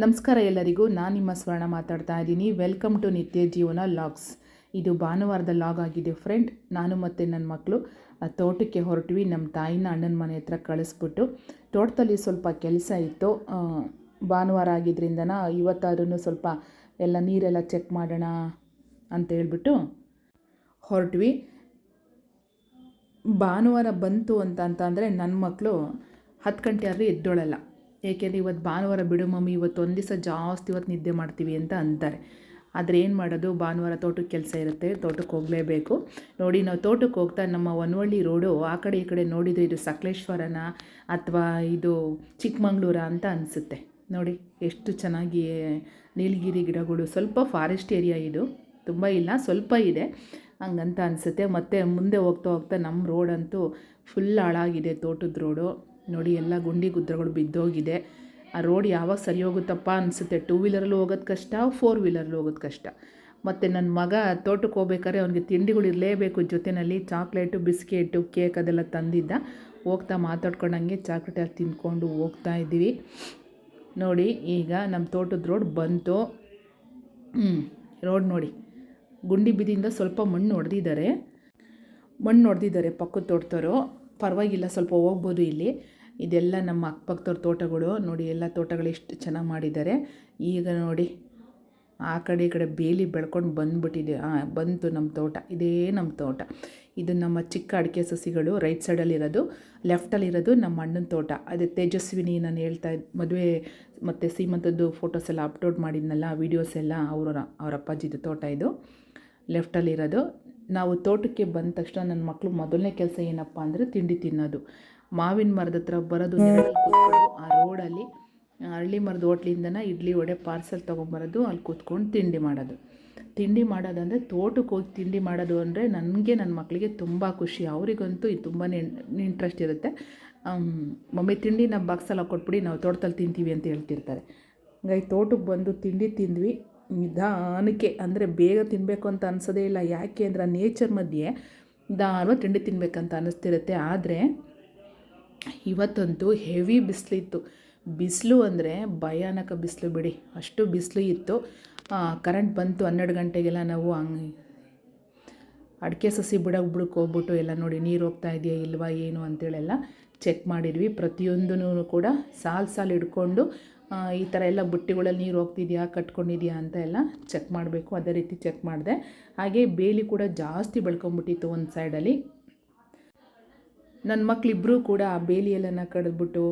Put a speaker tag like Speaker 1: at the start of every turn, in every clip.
Speaker 1: ನಮಸ್ಕಾರ ಎಲ್ಲರಿಗೂ, ನಾನು ನಿಮ್ಮ ಸ್ವರ್ಣ ಮಾತಾಡ್ತಾ ಇದ್ದೀನಿ. ವೆಲ್ಕಮ್ ಟು ನಿತ್ಯ ಜೀವನ ಲಾಗ್ಸ್ ಇದು ಭಾನುವಾರದ ಲಾಗ್ ಆಗಿದೆ ಫ್ರೆಂಡ್ ನಾನು ಮತ್ತು ನನ್ನ ಮಕ್ಕಳು ತೋಟಕ್ಕೆ ಹೊರಟ್ವಿ. ನಮ್ಮ ತಾಯಿನ ಅಣ್ಣನ ಮನೆ ಹತ್ರ ಕಳಿಸ್ಬಿಟ್ಟು ತೋಟದಲ್ಲಿ ಸ್ವಲ್ಪ ಕೆಲಸ ಇತ್ತು. ಭಾನುವಾರ ಆಗಿದ್ದರಿಂದ ಇವತ್ತಾದ್ರೂ ಸ್ವಲ್ಪ ಎಲ್ಲ ನೀರೆಲ್ಲ ಚೆಕ್ ಮಾಡೋಣ ಅಂತ ಹೇಳ್ಬಿಟ್ಟು ಹೊರಟ್ವಿ. ಭಾನುವಾರ ಬಂತು ಅಂತ ಅಂತಂದರೆ ನನ್ನ ಮಕ್ಕಳು ಹತ್ತು ಗಂಟೆ ಆದರೆ ಎದ್ದೊಳಲ್ಲ. ಏಕೆಂದರೆ ಇವತ್ತು ಭಾನುವಾರ ಬಿಡು ಮಮ್ಮಿ, ಇವತ್ತು ಒಂದು ದಿವಸ ಜಾಸ್ತಿ ಇವತ್ತು ನಿದ್ದೆ ಮಾಡ್ತೀವಿ ಅಂತ ಅಂತಾರೆ. ಆದರೆ ಏನು ಮಾಡೋದು? ಭಾನುವಾರ ತೋಟಕ್ಕೆ ಕೆಲಸ ಇರುತ್ತೆ, ತೋಟಕ್ಕೆ ಹೋಗಲೇಬೇಕು. ನೋಡಿ, ನಾವು ತೋಟಕ್ಕೆ ಹೋಗ್ತಾ ನಮ್ಮ ಒನ್ವಳ್ಳಿ ರೋಡು ಆ ಕಡೆ ಈ ಕಡೆ ನೋಡಿದರೆ ಇದು ಸಕಲೇಶ್ವರನ ಅಥವಾ ಇದು ಚಿಕ್ಕಮಂಗ್ಳೂರ ಅಂತ ಅನಿಸುತ್ತೆ. ನೋಡಿ, ಎಷ್ಟು ಚೆನ್ನಾಗಿ ನೀಲಗಿರಿ ಗಿಡಗಳು. ಸ್ವಲ್ಪ ಫಾರೆಸ್ಟ್ ಏರಿಯಾ ಇದು. ತುಂಬ ಇಲ್ಲ, ಸ್ವಲ್ಪ ಇದೆ. ಹಂಗಂತ ಅನಿಸುತ್ತೆ. ಮತ್ತು ಮುಂದೆ ಹೋಗ್ತಾ ಹೋಗ್ತಾ ನಮ್ಮ ರೋಡಂತೂ ಫುಲ್ ಹಾಳಾಗಿದೆ ತೋಟದ ರೋಡು. ನೋಡಿ, ಎಲ್ಲ ಗುಂಡಿ ಗುದ್ರಗಳು ಬಿದ್ದೋಗಿದೆ. ಆ ರೋಡ್ ಯಾವಾಗ ಸರಿ ಹೋಗುತ್ತಪ್ಪ ಅನಿಸುತ್ತೆ ಟೂ ವೀಲರಲ್ಲಿ ಹೋಗೋದು ಕಷ್ಟ ಫೋರ್ ವೀಲರಲ್ಲಿ ಹೋಗೋದು ಕಷ್ಟ? ಮತ್ತು ನನ್ನ ಮಗ ತೋಟಕ್ಕೆ ಹೋಗ್ಬೇಕಾದ್ರೆ ಅವನಿಗೆ ತಿಂಡಿಗಳು ಇರಲೇಬೇಕು. ಜೊತೆಯಲ್ಲಿ ಚಾಕ್ಲೇಟು ಬಿಸ್ಕೆಟು ಕೇಕ್ ಅದೆಲ್ಲ ತಂದಿದ್ದ. ಹೋಗ್ತಾ ಮಾತಾಡ್ಕೊಂಡಂಗೆ ಚಾಕ್ಲೇಟ್ ಅಲ್ಲಿ ತಿಂದ್ಕೊಂಡು ಹೋಗ್ತಾ ಇದ್ದೀವಿ. ನೋಡಿ, ಈಗ ನಮ್ಮ ತೋಟದ ರೋಡ್ ಬಂತು. ರೋಡ್ ನೋಡಿ. ಗುಂಡಿ ಬಿದ್ದಿಂದ ಸ್ವಲ್ಪ ಮಣ್ಣು ಹೊಡೆದಿದ್ದಾರೆ ಮಣ್ಣು ಹೊಡೆದಿದ್ದಾರೆ ಪಕ್ಕದ ತೋಟದವರು. ಪರವಾಗಿಲ್ಲ, ಸ್ವಲ್ಪ ಹೋಗ್ಬೋದು ಇಲ್ಲಿ. ಇದೆಲ್ಲ ನಮ್ಮ ಅಕ್ಕಪಕ್ಕದವ್ರ ತೋಟಗಳು. ನೋಡಿ, ಎಲ್ಲ ತೋಟಗಳು ಎಷ್ಟು ಚೆನ್ನಾಗಿ ಮಾಡಿದ್ದಾರೆ. ಈಗ ನೋಡಿ, ಆ ಕಡೆ ಈ ಕಡೆ ಬೇಲಿ ಬೆಳ್ಕೊಂಡು ಬಂದುಬಿಟ್ಟಿದೆ. ಹಾಂ ಬಂತು ನಮ್ಮ ತೋಟ. ಇದೇ ನಮ್ಮ ತೋಟ. ಇದು ನಮ್ಮ ಚಿಕ್ಕ ಅಡಿಕೆ ಸಸಿಗಳು. ರೈಟ್ ಸೈಡಲ್ಲಿರೋದು ಲೆಫ್ಟಲ್ಲಿರೋದು ನಮ್ಮ ಅಣ್ಣನ ತೋಟ. ಅದೇ ತೇಜಸ್ವಿನಿ ನಾನು ಹೇಳ್ತಾ ಮದುವೆ ಮತ್ತು ಸೀಮಂತದ್ದು ಫೋಟೋಸ್ ಎಲ್ಲ ಅಪ್ಲೋಡ್ ಮಾಡಿದ್ನಲ್ಲ ವೀಡಿಯೋಸ್ ಎಲ್ಲ ಅವರ ಅವರ ಅಪ್ಪಾಜಿದು ತೋಟ ಇದು. ಲೆಫ್ಟಲ್ಲಿರೋದು ನಾವು ತೋಟಕ್ಕೆ ಬಂದ ತಕ್ಷಣ ನನ್ನ ಮಕ್ಕಳು ಮೊದಲನೇ ಕೆಲಸ ಏನಪ್ಪ ಅಂದರೆ ತಿಂಡಿ ತಿನ್ನೋದು. ಮಾವಿನ ಮರದ ಹತ್ರ ಬರೋದು ನೆರಳಲ್ಲಿ ಕೂತ್ಕೊಂಡು ಆ ರೋಡಲ್ಲಿ ಹಳ್ಳಿ ಮರದ ಹೋಟ್ಲಿಂದನ ಇಡ್ಲಿ ವಡೆ ಪಾರ್ಸಲ್ ತೊಗೊಂಬರೋದು ಅಲ್ಲಿ ಕೂತ್ಕೊಂಡು ತಿಂಡಿ ಮಾಡೋದು. ತಿಂಡಿ ಮಾಡೋದಂದರೆ ತೋಟಕ್ಕೆ ಹೋಗಿ ತಿಂಡಿ ಮಾಡೋದು ಅಂದರೆ ನನಗೆ ನನ್ನ ಮಕ್ಕಳಿಗೆ ತುಂಬ ಖುಷಿ. ಅವರಿಗಂತೂ ಇದು ತುಂಬಾ ಇಂಟ್ರೆಸ್ಟ್ ಇರುತ್ತೆ. ಮಮ್ಮಿ ತಿಂಡಿ ನಮ್ಮ ಬಾಕ್ಸಲ್ಲಿ ಕೊಟ್ಬಿಡಿ ನಾವು ತೋಟದಲ್ಲಿ ತಿಂತೀವಿ ಅಂತ ಹೇಳ್ತಿರ್ತಾರೆ. ಹಂಗಾಗಿ ತೋಟಕ್ಕೆ ಬಂದು ತಿಂಡಿ ತಿಂದ್ವಿ. ನಿಧಾನಕ್ಕೆ ಅಂದರೆ ಬೇಗ ತಿನ್ನಬೇಕು ಅಂತ ಅನಿಸೋದೇ ಇಲ್ಲ. ಯಾಕೆ ಅಂದರೆ ನೇಚರ್ ಮಧ್ಯೆ ನಿಧಾನವಾಗಿ ತಿಂಡಿ ತಿನ್ನಬೇಕಂತ ಅನ್ನಿಸ್ತಿರುತ್ತೆ ಆದರೆ ಇವತ್ತಂತೂ ಹೆವಿ ಬಿಸಿಲಿತ್ತು ಬಿಸಿಲು ಅಂದರೆ ಭಯಾನಕ ಬಿಸಿಲು ಬಿಡಿ. ಅಷ್ಟು ಬಿಸಿಲು ಇತ್ತು. ಕರೆಂಟ್ ಬಂತು ಹನ್ನೆರಡು ಗಂಟೆಗೆಲ್ಲ ನಾವು ಹಂಗೆ ಅಡಿಕೆ ಸಸಿ ಬಿಡಕ್ಕೆ ಬಿಡಕ್ಕೆ ಹೋಗ್ಬಿಟ್ಟು ಎಲ್ಲ ನೋಡಿ, ನೀರು ಹೋಗ್ತಾ ಇದೆಯಾ ಇಲ್ವಾ, ಏನು ಅಂತೇಳೆಲ್ಲ ಚೆಕ್ ಮಾಡಿದ್ವಿ. ಪ್ರತಿಯೊಂದೂ ಕೂಡ ಸಾಲು ಸಾಲು ಹಿಡ್ಕೊಂಡು ಈ ಥರ ಎಲ್ಲ ಬುಟ್ಟಿಗಳಲ್ಲಿ ನೀರು ಹೋಗ್ತಿದೆಯಾ, ಕಟ್ಕೊಂಡಿದೆಯಾ ಅಂತ ಎಲ್ಲ ಚೆಕ್ ಮಾಡಬೇಕು. ಅದೇ ರೀತಿ ಚೆಕ್ ಮಾಡಿದೆ. ಹಾಗೆ ಬೇಲಿ ಕೂಡ ಜಾಸ್ತಿ ಬೆಳ್ಕೊಂಬಿಟ್ಟಿತ್ತು ಒಂದು ಸೈಡಲ್ಲಿ ನನ್ನ ಮಕ್ಕಳಿಬ್ಬರೂ ಕೂಡ ಆ ಬೇಲಿಯೆಲ್ಲನ ಕಡಿದ್ಬಿಟ್ಟು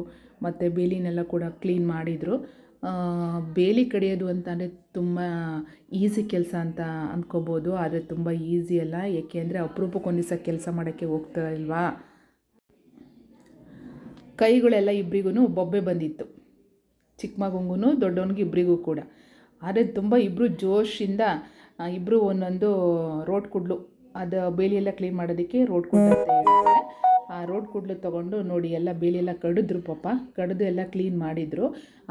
Speaker 1: ಮತ್ತು ಬೇಲಿನೆಲ್ಲ ಕೂಡ ಕ್ಲೀನ್ ಮಾಡಿದರು. ಬೇಲಿ ಕಡಿಯೋದು ಅಂತಂದರೆ ತುಂಬ ಈಸಿ ಕೆಲಸ ಅಂತ ಅಂದ್ಕೋಬೋದು ಆದರೆ ತುಂಬ ಈಸಿ ಅಲ್ಲ. ಏಕೆ ಅಂದರೆ ಅಪರೂಪಕ್ಕೊಂದಿಸ ಕೆಲಸ ಮಾಡೋಕ್ಕೆ ಹೋಗ್ತಾ ಇಲ್ವಾ? ಕೈಗಳೆಲ್ಲ ಇಬ್ಬರಿಗೂ ಬೊಬ್ಬೆ ಬಂದಿತ್ತು. ಚಿಕ್ಕ ಮಗಂಗೂ ದೊಡ್ಡವನಿಗೆ ಇಬ್ಬರಿಗೂ ಕೂಡ. ಆದರೆ ತುಂಬ ಇಬ್ಬರು ಜೋಶಿಂದ ಇಬ್ಬರು ಒಂದೊಂದು ರೋಡ್ ಕುಡ್ಲು. ಅದು ಬೇಲಿಯೆಲ್ಲ ಕ್ಲೀನ್ ಮಾಡೋದಕ್ಕೆ ರೋಡ್ ಕುಡ್ಲು ಅಂತ ಹೇಳ್ತಾರೆ. ಆ ರೋಡ್ ಕುಡ್ಲು ತೊಗೊಂಡು ನೋಡಿ ಎಲ್ಲ ಬೇಲಿಯೆಲ್ಲ ಕಡಿದ್ರು ಪಾಪ. ಕಡಿದು ಎಲ್ಲ ಕ್ಲೀನ್ ಮಾಡಿದರು.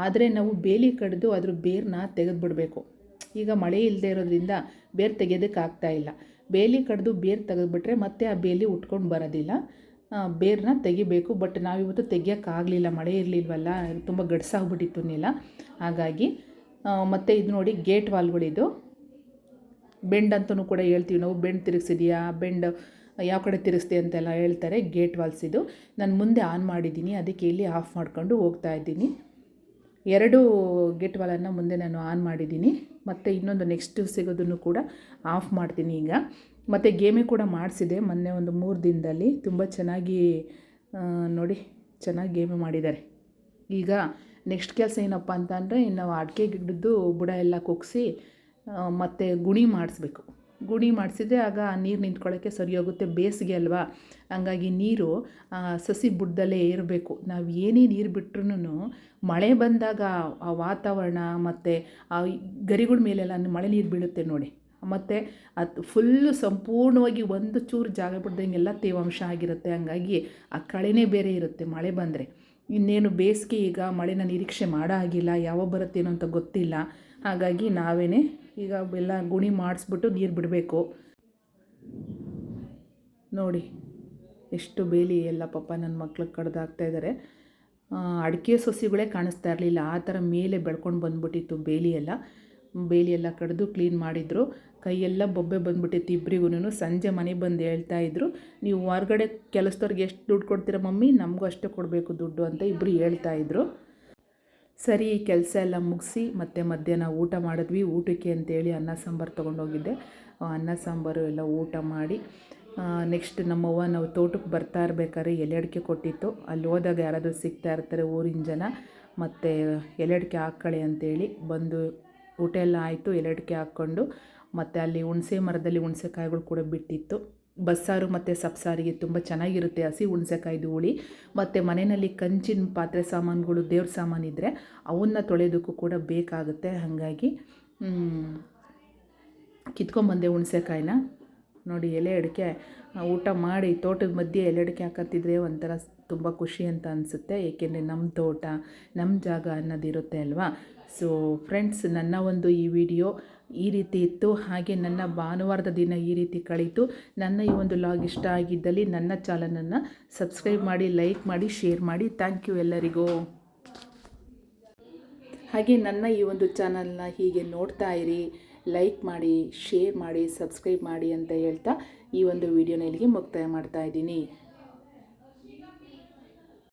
Speaker 1: ಆದರೆ ನಾವು ಬೇಲಿ ಕಡಿದು ಅದ್ರ ಬೇರನ್ನ ತೆಗೆದುಬಿಡ್ಬೇಕು. ಈಗ ಮಳೆ ಇಲ್ಲದೆ ಇರೋದ್ರಿಂದ ಬೇರು ತೆಗೆಯೋದಕ್ಕೆ ಆಗ್ತಾ ಇಲ್ಲ. ಬೇಲಿ ಕಡಿದು ಬೇರು ತೆಗೆದುಬಿಟ್ರೆ ಮತ್ತೆ ಆ ಬೇಲಿ ಉಟ್ಕೊಂಡು ಬರೋದಿಲ್ಲ. ಬೇರನ್ನ ತೆಗಿಬೇಕು ಬಟ್ ನಾವಿವತ್ತು ತೆಗಿಯೋಕ್ಕಾಗಲಿಲ್ಲ ಮಳೆ ಇರಲಿಲ್ವಲ್ಲ, ತುಂಬ ಗಡ್ಸಾಗ್ಬಿಟ್ಟಿತ್ತು ನೆಲ. ಹಾಗಾಗಿ ಮತ್ತು ಇದು ನೋಡಿ ಗೇಟ್ ವಾಲ್ಗಳಿದು. ಬೆಂಡ್ ಅಂತಲೂ ಕೂಡ ಹೇಳ್ತೀವಿ ನಾವು, ಬೆಂಡ್ ತಿರುಗಿಸಿದೆಯಾ, ಬೆಂಡ್ ಯಾವ ಕಡೆ ತಿರುಗಿಸ್ದೆ ಅಂತೆಲ್ಲ ಹೇಳ್ತಾರೆ, ಗೇಟ್ ವಾಲ್ಸ್ ಇದು. ನಾನು ಮುಂದೆ ಆನ್ ಮಾಡಿದ್ದೀನಿ, ಅದಕ್ಕೆ ಇಲ್ಲಿ ಆಫ್ ಮಾಡಿಕೊಂಡು ಹೋಗ್ತಾ ಇದ್ದೀನಿ. ಎರಡು ಗೇಟ್ ವಾಲನ್ನು ಮುಂದೆ ನಾನು ಆನ್ ಮಾಡಿದ್ದೀನಿ, ಮತ್ತು ಇನ್ನೊಂದು ನೆಕ್ಸ್ಟ್ ಸಿಗೋದನ್ನು ಕೂಡ ಆಫ್ ಮಾಡ್ತೀನಿ ಈಗ. ಮತ್ತು ಗೇಮೇ ಕೂಡ ಮಾಡಿಸಿದೆ ಮೊನ್ನೆ ಒಂದು ಮೂರು ದಿನದಲ್ಲಿ. ತುಂಬ ಚೆನ್ನಾಗಿ ನೋಡಿ, ಚೆನ್ನಾಗಿ ಗೇಮೆ ಮಾಡಿದ್ದಾರೆ. ಈಗ ನೆಕ್ಸ್ಟ್ ಕೆಲಸ ಏನಪ್ಪ ಅಂತ ಅಂದರೆ ನಾವು ಅಡಿಕೆ ಗಿಡದ್ದು ಬುಡ ಎಲ್ಲ ಕುಗ್ಸಿ ಮತ್ತು ಗುಣಿ ಮಾಡಿಸ್ಬೇಕು. ಗುಣಿ ಮಾಡಿಸಿದ್ರೆ ಆಗ ನೀರು ನಿಂತ್ಕೊಳ್ಳೋಕ್ಕೆ ಸರಿ ಹೋಗುತ್ತೆ, ಬೇಸಿಗೆ ಅಲ್ವಾ? ಹಂಗಾಗಿ ನೀರು ಸಸಿ ಬುಡದಲ್ಲೇ ಇರಬೇಕು. ನಾವು ಏನೇ ನೀರು ಬಿಟ್ರೂ ಮಳೆ ಬಂದಾಗ ಆ ವಾತಾವರಣ ಮತ್ತು ಆ ಗರಿಗಳ ಮೇಲೆಲ್ಲ ಮಳೆ ನೀರು ಬೀಳುತ್ತೆ ನೋಡಿ. ಮತ್ತು ಅದು ಫುಲ್ಲು ಸಂಪೂರ್ಣವಾಗಿ ಒಂದು ಚೂರು ಜಾಗ ಬಿಡ್ದಂಗೆಲ್ಲ ತೇವಾಂಶ ಆಗಿರುತ್ತೆ. ಹಂಗಾಗಿ ಆ ಕಳೆನೇ ಬೇರೆ ಇರುತ್ತೆ ಮಳೆ ಬಂದರೆ. ಇನ್ನೇನು ಬೇಸಿಗೆ ಈಗ ಮಳೆನ ನಿರೀಕ್ಷೆ ಮಾಡೋ ಆಗಿಲ್ಲ, ಯಾವಾಗ ಬರುತ್ತೇನೋ ಅಂತ ಗೊತ್ತಿಲ್ಲ. ಹಾಗಾಗಿ ನಾವೇ ಈಗ ಎಲ್ಲ ಗುಣಿ ಮಾಡಿಸ್ಬಿಟ್ಟು ನೀರು ಬಿಡಬೇಕು. ನೋಡಿ, ಎಷ್ಟು ಬೇಲಿ ಎಲ್ಲ ಪಾಪ ನನ್ನ ಮಕ್ಳಿಗೆ ಕಡ್ದಾಗ್ತಾ ಇದ್ದಾರೆ ಅಡಿಕೆ ಸೊಸಿಗಳೇ ಕಾಣಿಸ್ತಾ ಇರಲಿಲ್ಲ. ಆ ಥರ ಮೇಲೆ ಬೆಳ್ಕೊಂಡು ಬಂದ್ಬಿಟ್ಟಿತ್ತು ಬೇಲಿ ಎಲ್ಲ ಬೇಲಿ ಎಲ್ಲ ಕಡಿದು ಕ್ಲೀನ್ ಮಾಡಿದರು. ಕೈಯೆಲ್ಲ ಬೊಬ್ಬೆ ಬಂದ್ಬಿಟ್ಟಿತ್ತು ಇಬ್ಬರಿಗೂ ಸಂಜೆ ಮನೆಗೆ ಬಂದು ಹೇಳ್ತಾ ಇದ್ರು. ನೀವು ಹೊರಗಡೆ ಕೆಲಸದವ್ರಿಗೆ ಎಷ್ಟು ದುಡ್ಡು ಕೊಡ್ತೀರಾ ಮಮ್ಮಿ? ನಮಗೂ ಅಷ್ಟೇ ಕೊಡಬೇಕು ದುಡ್ಡು ಅಂತ ಇಬ್ಬರು ಹೇಳ್ತಾ ಇದ್ರು. ಸರಿ ಕೆಲಸ ಎಲ್ಲ ಮುಗಿಸಿ ಮತ್ತೆ ಮಧ್ಯಾಹ್ನ ಊಟ ಮಾಡಿದ್ವಿ. ಊಟಕ್ಕೆ ಅಂತೇಳಿ ಅನ್ನ ಸಾಂಬಾರು ತೊಗೊಂಡೋಗಿದ್ದೆ. ಅನ್ನ ಸಾಂಬಾರು ಎಲ್ಲ ಊಟ ಮಾಡಿ ನೆಕ್ಸ್ಟ್ ನಮ್ಮವ್ವ ನಾವು ತೋಟಕ್ಕೆ ಬರ್ತಾ ಇರ್ಬೇಕಾದ್ರೆ ಎಲೆ ಅಡಿಕೆ ಕೊಟ್ಟಿತ್ತು. ಅಲ್ಲಿ ಹೋದಾಗ ಯಾರಾದರೂ ಸಿಗ್ತಾ ಇರ್ತಾರೆ ಊರಿನ ಜನ. ಮತ್ತು ಎಲೆ ಅಡಿಕೆ ಹಾಕ್ಕೊಳ್ಳಿ ಅಂತೇಳಿ ಬಂದು ಊಟ ಎಲ್ಲ ಆಯಿತು ಎಲೆಡಿಕೆ ಹಾಕ್ಕೊಂಡು ಮತ್ತು ಅಲ್ಲಿ ಹುಣಸೆ ಮರದಲ್ಲಿ ಹುಣಸೆಕಾಯಿಗಳು ಕೂಡ ಬಿಟ್ಟಿತ್ತು. ಬಸ್ಸಾರು ಮತ್ತು ಸಬ್ಸಾರಿಗೆ ತುಂಬ ಚೆನ್ನಾಗಿರುತ್ತೆ ಹಸಿ ಹುಣಸೆಕಾಯ್ದು ಹುಳಿ. ಮತ್ತು ಮನೆಯಲ್ಲಿ ಕಂಚಿನ ಪಾತ್ರೆ ಸಾಮಾನುಗಳು, ದೇವ್ರ ಸಾಮಾನು ಇದ್ದರೆ ಅವನ್ನ ತೊಳೆಯೋದಕ್ಕೂ ಕೂಡ ಬೇಕಾಗುತ್ತೆ. ಹಾಗಾಗಿ ಕಿತ್ಕೊಂಬಂದೆ ಹುಣಸೆಕಾಯಿನ. ನೋಡಿ ಎಲೆ ಅಡಿಕೆ ಊಟ ಮಾಡಿ ತೋಟದ ಮಧ್ಯೆ ಎಲೆ ಅಡಿಕೆ ಹಾಕತ್ತಿದ್ರೆ ಒಂಥರ ತುಂಬ ಖುಷಿ ಅಂತ ಅನಿಸುತ್ತೆ. ಏಕೆಂದರೆ ನಮ್ಮ ತೋಟ ನಮ್ಮ ಜಾಗ ಅನ್ನೋದಿರುತ್ತೆ ಅಲ್ವಾ? ಸೊ ಫ್ರೆಂಡ್ಸ್ ನನ್ನ ಒಂದು ಈ ವಿಡಿಯೋ ಈ ರೀತಿ ಇತ್ತು. ಹಾಗೆ ನನ್ನ ಭಾನುವಾರದ ದಿನ ಈ ರೀತಿ ಕಳೀತು. ನನ್ನ ಈ ಒಂದು ಲಾಗ್ ಇಷ್ಟ ಆಗಿದ್ದಲ್ಲಿ ನನ್ನ ಚಾನಲನ್ನು ಸಬ್ಸ್ಕ್ರೈಬ್ ಮಾಡಿ, ಲೈಕ್ ಮಾಡಿ, ಶೇರ್ ಮಾಡಿ. ಥ್ಯಾಂಕ್ ಯು ಎಲ್ಲರಿಗೂ. ಹಾಗೆ ನನ್ನ ಈ ಒಂದು ಚಾನಲ್ನ ಹೀಗೆ ನೋಡ್ತಾ ಇರಿ. ಲೈಕ್ ಮಾಡಿ ಶೇರ್ ಮಾಡಿ ಸಬ್ಸ್ಕ್ರೈಬ್ ಮಾಡಿ ಅಂತ ಹೇಳ್ತಾ ಈ ಒಂದು ವಿಡಿಯೋನ ಇಲ್ಲಿಗೆ ಮುಕ್ತಾಯ ಮಾಡ್ತಾ ಇದ್ದೀನಿ.